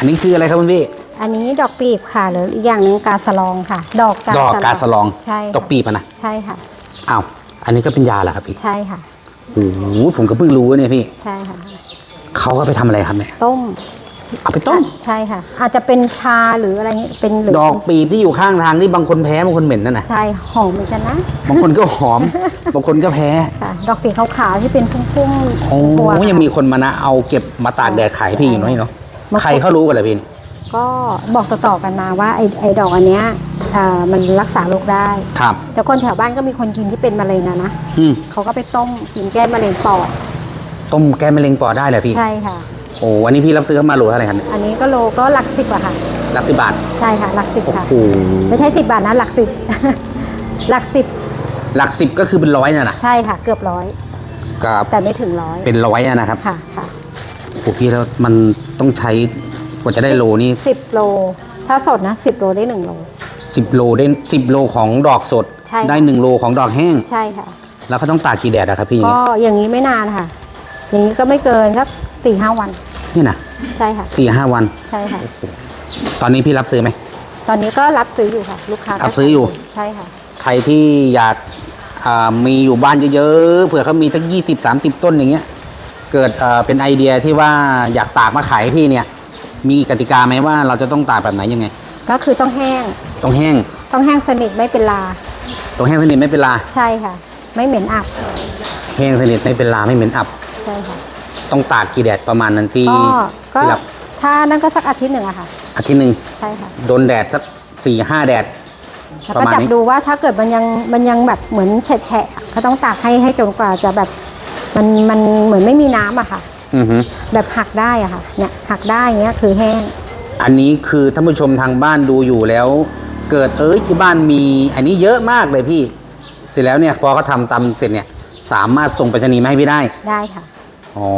อันนี้คืออะไรครับคุณพี่ อันนี้ดอกปีบค่ะ หรืออีกอย่างหนึ่งกาสะลองค่ะ ดอกกาดอกกาสะลองใช่ค่ะดอกปีบอะนะใช่ค่ะอ้าวอันนี้ก็เป็นยาเหรอครับพี่ใช่ค่ะโอ้โหผมก็เพิ่งรู้เนี่ยพี่ใช่ค่ะเขาก็ไปทำอะไรครับเนี่ยต้มเอาไปต้มใช่ค่ะ อาจจะเป็นชาหรืออะไรเงี้ยเป็นหรือดอกปีบที่อยู่ข้างทางที่บางคนแพ้บางคนเหม็นนั่นน่ะใช่หอมเหมือนกันนะบางคนก็หอม บางคนก็แพ้ค่ะดอกสีขาวๆที่เป็นพุ่มๆโอ้ตัวยังมีคนมานะเอาเก็บมาตากแดดขายให้พี่อยู่เนอะนี่เนาะ บางคนใครเขารู้กันเลยพี่นี่ก็บอกต่อๆกันมาว่าไอ้ไอ้ดอกอันเนี้ยเอ่อมันรักษาโรคได้ ครับ แต่คนแถวบ้านก็มีคนกินที่เป็นมะเร็งนะนะอืมเขาก็ไปต้มกินแก้มะเร็งปอดต้มแก้มะเร็งปอดได้เลยพี่ ใช่ค่ะ โอ้อันนี้พี่รับซื้อเข้ามาโลเท่าไหร่ครับเนี่ยอันนี้ก็โลก็หลักสิบอะค่ะ หลักสิบบาทใช่ค่ะหลักสิบโอ้ค่ะ โหไม่ใช่สิบบาทนะหลักสิบ หลักสิบหลักสิบก็คือเป็นร้อยน่ะนะใช่ค่ะ เกือบร้อยกับแต่ไม่ถึงร้อยเป็นร้อยอะนะครับ ค่ะค่ะ โอ้โหพี่แล้วมันต้องใช้กว่าจะได้โลนี่สิบโล ถ้าสดนะสิบโลได้หนึ่งโล สิบโลได้สิบโลของดอกสด ใช่ค่ะได้หนึ่งโลของดอกแห้ง ใช่ค่ะ แล้วเขาต้องตากกี่แดดอะครับพี่ก็อย่างนี้ไม่นานค่ะ อย่างนี้ก็ไม่เกินสักสี่ห้าวัน นี่นะใช่ค่ะ สี่ห้าวัน ใช่ค่ะ ตอนนี้พี่รับซื้อไหม ตอนนี้ก็รับซื้ออยู่ค่ะ ลูกค้าก็รับซื้ออยู่ ใช่ค่ะ ใครที่อยากอ่ามีอยู่บ้านเยอะๆเผื่อเขามีสักยี่สิบสามสิบต้นอย่างเงี้ย เกิดเอ่อเป็นไอเดียที่ว่าอยากตากมาขายให้พี่เนี่ย มีกติกาไหมว่าเราจะต้องตากแบบไหนยังไง ก็คือต้องแห้ง ต้องแห้ง ต้องแห้งสนิทไม่เป็นลา ต้องแห้งสนิทไม่เป็นลา ใช่ค่ะ ไม่เหม็นอับ แห้งสนิทไม่เป็นลาไม่เหม็นอับ ใช่ค่ะ ต้องตากกี่แดดประมาณนั้นที่ก็ก็ที่รับถ้านั่นก็สักอาทิตย์หนึ่งอะค่ะ อาทิตย์หนึ่งใช่ค่ะ โดนแดดสักสี่ห้าแดดแล้วประก็มาณจับนี้ดูว่าถ้าเกิดมันยังมันยังแบบเหมือนแฉะๆอะก็ต้องตากให้ให้จนกว่าจะแบบ มันมันเหมือนไม่มีน้ำอะค่ะ อือฮึแบบหักได้อะค่ะเนี่ยหักได้อย่างเงี้ยคือแห้ง อันนี้คือท่านผู้ชมทางบ้านดูอยู่แล้ว เกิดเอ้ยที่บ้านมีอันนี้เยอะมากเลยพี่ เสร็จแล้วเนี่ยพอเขาทำตำเสร็จเนี่ย สามารถส่งไปรษณีย์มาให้พี่ได้ได้ค่ะอ๋อ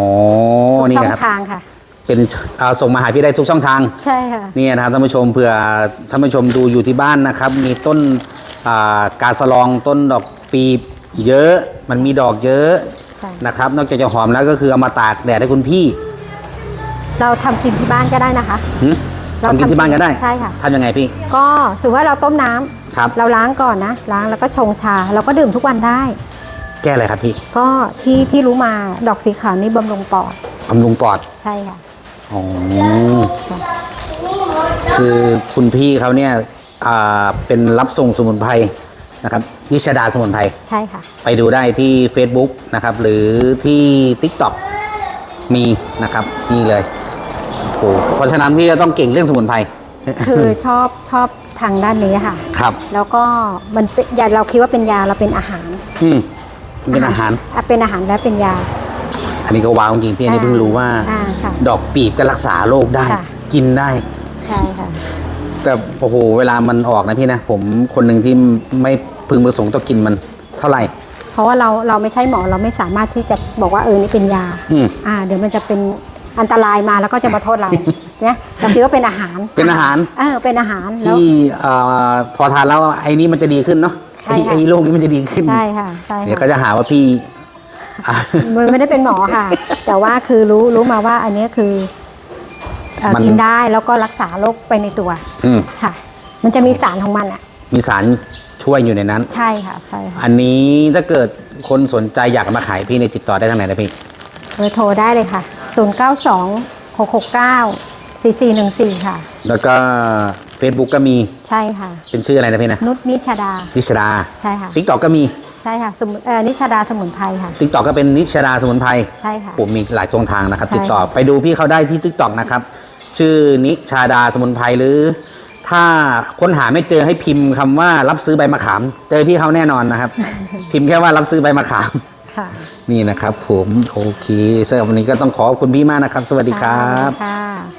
ทุกนี่ช่องครับ ทางค่ะ เป็นอ่าส่งมาหาพี่ได้ทุกช่องทาง ใช่ค่ะนี่นะครับท่านผู้ชมเผื่อท่านผู้ชมดูอยู่ที่บ้านนะครับ มีต้นอ่ากาสะลองต้นดอกปีบเยอะ มันมีดอกเยอะใช่ นะครับ นอกจากจะหอมแล้วก็คือเอามาตากแดดให้คุณพี่เราทำกินที่บ้านก็ได้นะคะ หึเราทำกินที่บ้านก็ได้ใช่ค่ะ ทำยังไงพี่ ก็สมมติว่าเราต้มน้ำครับ เราล้างก่อนนะ ล้างแล้วก็ชงชา เราก็ดื่มทุกวันได้ แก้อะไรครับพี่ก็ที่ที่รู้มาดอกสีขาวนี่บำรุงปอดบำรุงปอด ใช่ค่ะ อ๋อ คือคุณพี่เขาเนี่ยอ่าเป็นรับส่งสมุนไพรนะครับ นิชดาสมุนไพรใช่ค่ะ ไปดูได้ที่ Facebook นะครับ หรือที่ TikTok มีนะครับนี่เลยโอ้โหเพราะฉะนั้นพี่จะต้องเก่งเรื่องสมุนไพร คือชอบชอบทางด้านนี้ค่ะ ครับ แล้วก็มันเป็นยาเราคิดว่าเป็นยาเราเป็นอาหารอืมมันเป็นอาหาร อะเป็นอาหารและเป็นยา อันนี้ก็ว้าวจริงๆพี่อันนี้เพิ่งรู้ว่า อ่าค่ะดอกปีบก็รักษาโรคได้ ค่ะ กินได้ ใช่ค่ะ แต่โอ้โหเวลามันออกนะพี่นะ ผมคนหนึ่งที่ไม่ พึงประสงค์ต้องกินมันเท่าไหร่ เพราะว่าเราเราไม่ใช่หมอเราไม่สามารถที่จะบอกว่าเออนี่เป็นยาอืม อ่า เดี๋ยวมันจะเป็นอันตรายมาแล้วก็จะมาโทษเรา เนี่ยเราคิดว่าเป็นอาหารเป็นอาหารเออเป็นอาหารแล้ว ที่เอ่อพอทานแล้วไอ้นี้มันจะดีขึ้นเนาะใช่ไอ้ค่ะ ไอ้โรคนี้มันจะดีขึ้น ใช่ค่ะใช่เดี๋ยวก็ค่ะจะหาว่าพี่อะ มันไม่ได้เป็นหมอค่ะ แต่ว่าคือรู้รู้มาว่าอันนี้คือเอ่อมัน กินได้แล้วก็รักษาโรคไปในตัวอืมค่ะ มันจะมีสารของมันอะมีสาร ช่วยอยู่ในนั้น ใช่ค่ะ ใช่ค่ะอันนี้ถ้าเกิดคนสนใจอยากมาขายพี่ในยติดต่อได้ทางไหนนะพี่ เบอร์โทรได้เลยค่ะ 0 9 2 6 6 9 4 4 1 4 ค่ะ แล้วก็ Facebook ก็มีใช่ค่ะ เป็นชื่ออะไรนะพี่นะนุชนิชดา นิชดาใช่ค่ะ ทิกตอกก็มีใช่ค่ะสมุนเอ่อนิชดาสมุนไพรค่ะ ทิกตอกก็เป็นนิชดาสมุนไพรใช่ค่ะ ผมมีหลายช่องทางนะครับ ใช่ติดต่อไปดูพี่เขาได้ที่ทิกตอกนะครับ ชื่อนิชาดาสมุนไพรหรือ ถ้าค้นหาไม่เจอให้พิมพ์คำว่ารับซื้อใบมะขาม เจอพี่เขาแน่นอนนะครับ พิมพ์แค่ว่ารับซื้อใบมะขาม ค่ะนี่นะครับผมโอเคสำหรับวันนี้ก็ต้องขอบคุณพี่มากนะครับ สวัสดีครับ ค่ะ